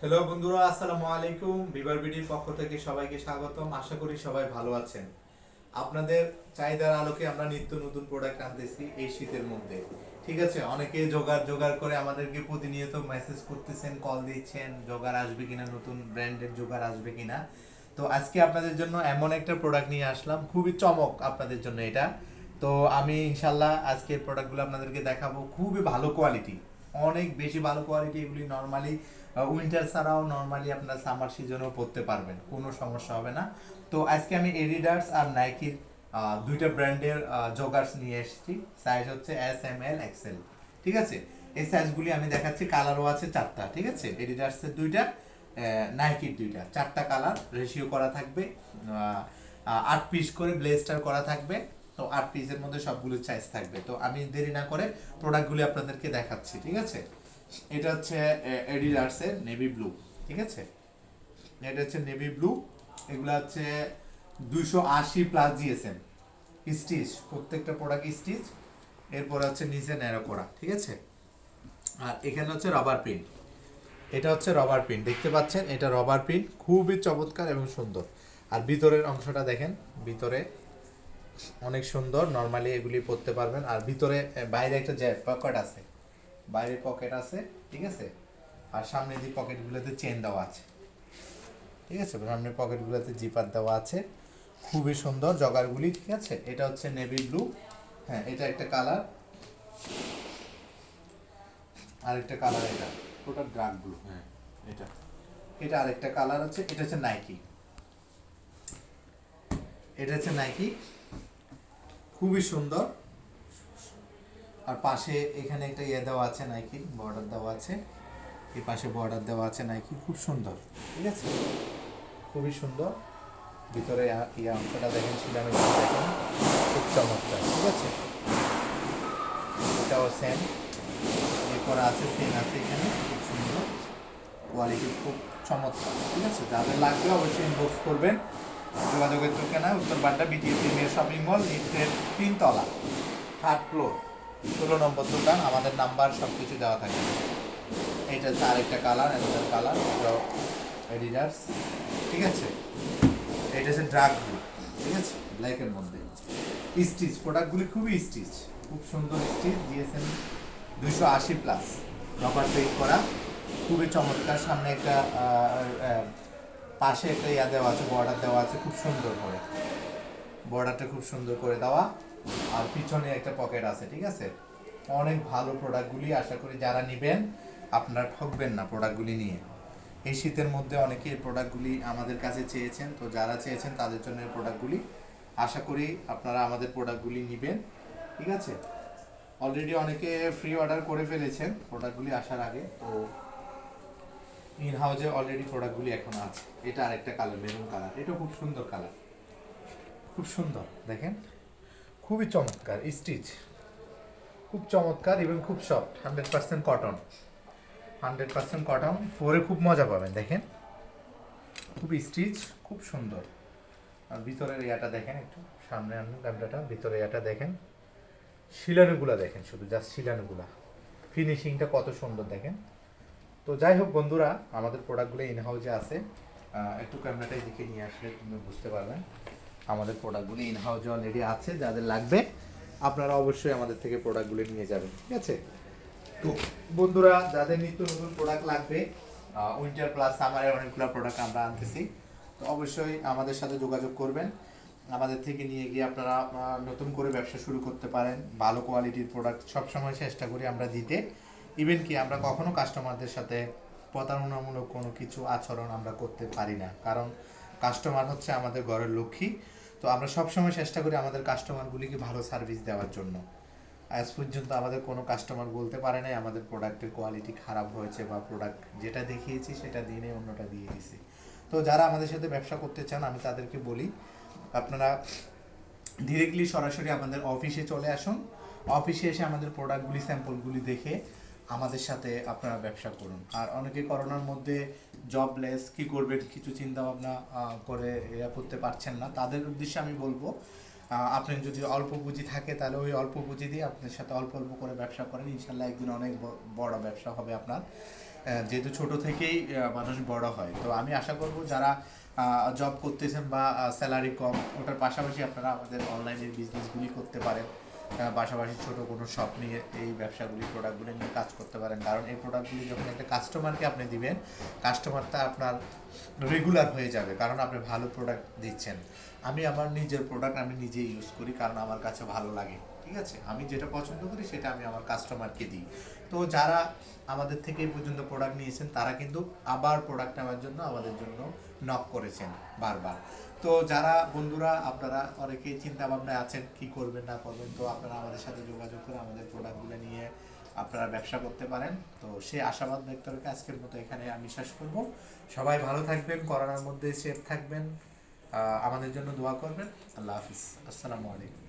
Hello বন্ধুরা, আসসালামু আলাইকুম। বিবার বিডির পক্ষ থেকে সবাইকে স্বাগতম। আশা করি সবাই ভালো আছেন। আপনাদের চাহিদার আলোকে আমরা নিত্য নতুন প্রোডাক্ট আনতেছি এই শীতের মধ্যে। ঠিক আছে, অনেকে জোগাড় জোগাড় করে আমাদেরকে প্রতিনিয়ত মেসেজ করতেছেন কল দিচ্ছেন, জোগাড় আসবে কিনা, নতুন ব্র্যান্ডের জোগাড় আসবে কিনা। তো আজকে আপনাদের জন্য এমন একটা প্রোডাক্ট নিয়ে আসলাম। খুবই চমক আপনাদের জন্য এটা। তো আমি ইনশাল্লাহ আজকের প্রোডাক্টগুলো আপনাদেরকে দেখাবো। খুবই ভালো কোয়ালিটি অনেক বেশি ভালো কোয়ালিটি এগুলি নর্মালি উইন্টার ছাড়াও নর্মালি আপনার সামার সিজনেও পরতে পারবেন, কোনো সমস্যা হবে না। তো আজকে আমি এডিডাস আর নাইকির দুইটা ব্র্যান্ডের জগার্স নিয়ে এসেছি। সাইজ হচ্ছে এস এম এল এক্সেল ঠিক আছে? এই সাইজগুলি আমি দেখাচ্ছি কালারও আছে চারটা, ঠিক আছে? এডিডাসের দুইটা নাইকির দুইটা। চারটা কালার রেশিও করা থাকবে আট পিস করে ব্লেস্টার করা থাকবে। তো আট পিসের মধ্যে সবগুলো সাইজ থাকবে। তো আমি দেরি না করে প্রোডাক্টগুলি আপনাদেরকে দেখাচ্ছি, ঠিক আছে? এটা হচ্ছে এডিডাসের নেভি ব্লু ঠিক আছে? এটা হচ্ছে নেভি ব্লু এগুলো হচ্ছে দুইশো আশি প্লাস জিএসএম স্টিচ প্রত্যেকটা প্রোডাক্ট স্টিচ এরপর হচ্ছে নিচে ন্যারো করা, ঠিক আছে? আর এখানে হচ্ছে রবার পিন এটা হচ্ছে রবার পিন দেখতে পাচ্ছেন? এটা রবার পিন খুবই চমৎকার এবং সুন্দর। আর ভিতরের অংশটা দেখেন, ভিতরে অনেক সুন্দর নর্মালি এগুলি পরতে পারবেন। আর ভিতরে বাইরে একটা যে পকেট আছে বাইরে পকেট আছে ঠিক আছে? আর সামনে যে পকেটগুলোতে চেন দেওয়া আছে ঠিক আছে? সামনে পকেটগুলোতে জিপার দেওয়া আছে। খুবই সুন্দর জগারগুলি ঠিক আছে? এটা হচ্ছে নেভি ব্লু হ্যাঁ এটা একটা কালার আরেকটা কালার এটা। ওটা ডার্ক ব্লু হ্যাঁ এটা। এটা আরেকটা কালার আছে এটা হচ্ছে নাইকি এটা হচ্ছে নাইকি খুবই সুন্দর। আর পাশে এখানে একটা ইয়ে দেওয়া আছে নাইকি বর্ডার দেওয়া আছে। এই পাশে বর্ডার দেওয়া আছে নাইকি খুব সুন্দর, ঠিক আছে? খুবই সুন্দর। ভিতরে ইয়া- অংশটা দেখেন শিলানো দেখেন, খুব চমৎকার, ঠিক আছে? এটাও সেম এরপর আছে পেন আছে এখানে, খুব সুন্দর। কোয়ালিটি খুব চমৎকার, ঠিক আছে? যাদের লাগবে অবশ্যই ইনবক্স করবেন। যোগাযোগের ঠিকানা উত্তর Badda BTA premier shopping mall লিফটের তিনতলা থার্ড ফ্লোর ষোলো নম্বর দোকান, আমাদের নাম্বার সব কিছু দেওয়া থাকে। হচ্ছে আরেকটা কালার একটা কালার এডিডাস ঠিক আছে? এটা হচ্ছে ড্রাগ ঠিক আছে? ব্ল্যাকের মধ্যে। স্টিচ প্রোডাক্টগুলি খুবই স্টিচ খুব সুন্দর স্টিচ দিয়েছেন দুশো আশি প্লাস রবার পেইন্ট করা। খুবই চমৎকার, সামনে একটা পাশে একটা ইয়া দেওয়া আছে বর্ডার দেওয়া আছে, খুব সুন্দর করে। বর্ডারটা খুব সুন্দর করে দেওয়া। আর পিছনে একটা পকেট আছে, ঠিক আছে? অনেক ভালো প্রোডাক্টগুলি আশা করি যারা নেবেন, আপনারা ঠকবেন না প্রোডাক্টগুলি নিয়ে। এই শীতের মধ্যে অনেকে এই প্রোডাক্টগুলি আমাদের কাছে চেয়েছেন, তো যারা চেয়েছেন তাদের জন্য এই প্রোডাক্টগুলি আশা করি আপনারা আমাদের প্রোডাক্টগুলি নেবেন, ঠিক আছে? অলরেডি অনেকে ফ্রি অর্ডার করে ফেলেছেন প্রোডাক্টগুলি আসার আগে, তো ইন হাউজে অলরেডি প্রোডাক্টগুলি এখন আছে। এটা আরেকটা কালার মেরুন কালার এটা খুব সুন্দর কালার খুব সুন্দর, দেখেন? খুবই চমৎকার স্টিচ খুব চমৎকার এবং খুব soft hundred percent cotton hundred percent cotton পরে খুব মজা পাবেন, দেখেন? খুব স্টিচ খুব সুন্দর। আর ভিতরের ইয়াটা দেখেন একটু, সামনে আনুন ক্যামেরাটা ভিতরে ইয়াটা দেখেন। শিলানুগুলা দেখেন শুধু জাস্ট শিলানুগুলা। ফিনিশিংটা কত সুন্দর, দেখেন? তো যাই হোক বন্ধুরা, আমাদের প্রোডাক্টগুলো ইন হাউসে আছে একটু ক্যামেরাটা দেখে নিয়ে আসলে তুমি বুঝতে পারবেন। আমাদের প্রোডাক্টগুলি ইন হাউসে অলরেডি আছে, যাদের লাগবে, আপনারা অবশ্যই আমাদের থেকে প্রোডাক্টগুলো নিয়ে যাবেন, ঠিক আছে? তো বন্ধুরা, যাদের নিত্য নতুন প্রোডাক্ট লাগবে উইন্টার প্লাস সামারের অনেকগুলো প্রোডাক্ট আমরা আনতেছি। তো অবশ্যই আমাদের সাথে যোগাযোগ করবেন। আমাদের থেকে নিয়ে গিয়ে আপনারা নতুন করে ব্যবসা শুরু করতে পারেন। ভালো কোয়ালিটির প্রোডাক্ট সবসময় চেষ্টা করি আমরা দিতে। ইভেন কি আমরা কখনো কাস্টমারদের সাথে প্রতারণামূলক কোনো কিছু আচরণ আমরা করতে পারি না। কারণ কাস্টমার হচ্ছে আমাদের ঘরের লক্ষ্মী। তো আমরা সবসময় চেষ্টা করি আমাদের কাস্টমারগুলিকে ভালো সার্ভিস দেওয়ার জন্য। আজ পর্যন্ত আমাদের কোনো কাস্টমার বলতে পারে নাই, আমাদের প্রোডাক্টের কোয়ালিটি খারাপ হয়েছে বা প্রোডাক্ট যেটা দেখিয়েছি সেটা দিনে অন্যটা দিয়ে দিছি তো যারা আমাদের সাথে ব্যবসা করতে চান, আমি তাদেরকে বলি, আপনারা ডিরেক্টলি সরাসরি আমাদের অফিসে চলে আসুন। অফিসে এসে আমাদের প্রোডাক্টগুলি স্যাম্পলগুলি দেখে আমাদের সাথে আপনারা ব্যবসা করুন। আর অনেকে করোনার মধ্যে জবলেস কি করবেন, কিছু চিন্তা ভাবনা করে ইয়া করতে পারছেন না। তাদের উদ্দেশ্যে আমি বলব আপনি যদি অল্প পুঁজি থাকে, তাহলে ওই অল্প পুঁজি দিয়ে আপনার সাথে অল্প অল্প করে ব্যবসা করেন। ইনশাল্লাহ একদিন অনেক বড় ব্যবসা হবে আপনার। যেহেতু ছোট থেকেই মানুষ বড় হয়। তো আমি আশা করব যারা জব করতেছেন বা স্যালারি কম, ওটার পাশাপাশি আপনারা আমাদের অনলাইনের বিজনেসগুলি করতে পারেন। পাশাপাশি ছোট কোনো শপ নিয়ে এই ব্যবসাগুলি প্রোডাক্টগুলি নিয়ে কাজ করতে পারেন। কারণ এই প্রোডাক্টগুলি যখন একটা কাস্টমারকে আপনি দিবেন কাস্টমারটা আপনার রেগুলার হয়ে যাবে, কারণ আপনি ভালো প্রোডাক্ট দিচ্ছেন। আমি আমার নিজের প্রোডাক্ট আমি নিজেই ইউজ করি, কারণ আমার কাছে ভালো লাগে। ঠিক আছে? আমি যেটা পছন্দ করি সেটা আমি আমার কাস্টমারকে দিই। তো যারা আমাদের থেকে এই পর্যন্ত প্রোডাক্ট নিয়েছেন, তারা কিন্তু আবার প্রোডাক্ট নেওয়ার জন্য আমাদের জন্য নক করেছেন বারবার। তো যারা বন্ধুরা, আপনারা অনেকেই চিন্তা ভাবনায় আছেন, কি করবেন, না করবেন? তো আপনারা আমাদের সাথে যোগাযোগ করে আমাদের প্রোডাক্টগুলো নিয়ে আপনারা ব্যবসা করতে পারেন। তো সেই আশাবাদ ব্যক্ত আজকের মতো এখানে আমি শেষ করব। সবাই ভালো থাকবেন, করোনার মধ্যে সেফ থাকবেন আমাদের জন্য দোয়া করবেন। আল্লাহ হাফিজ। আসসালামু আলাইকুম।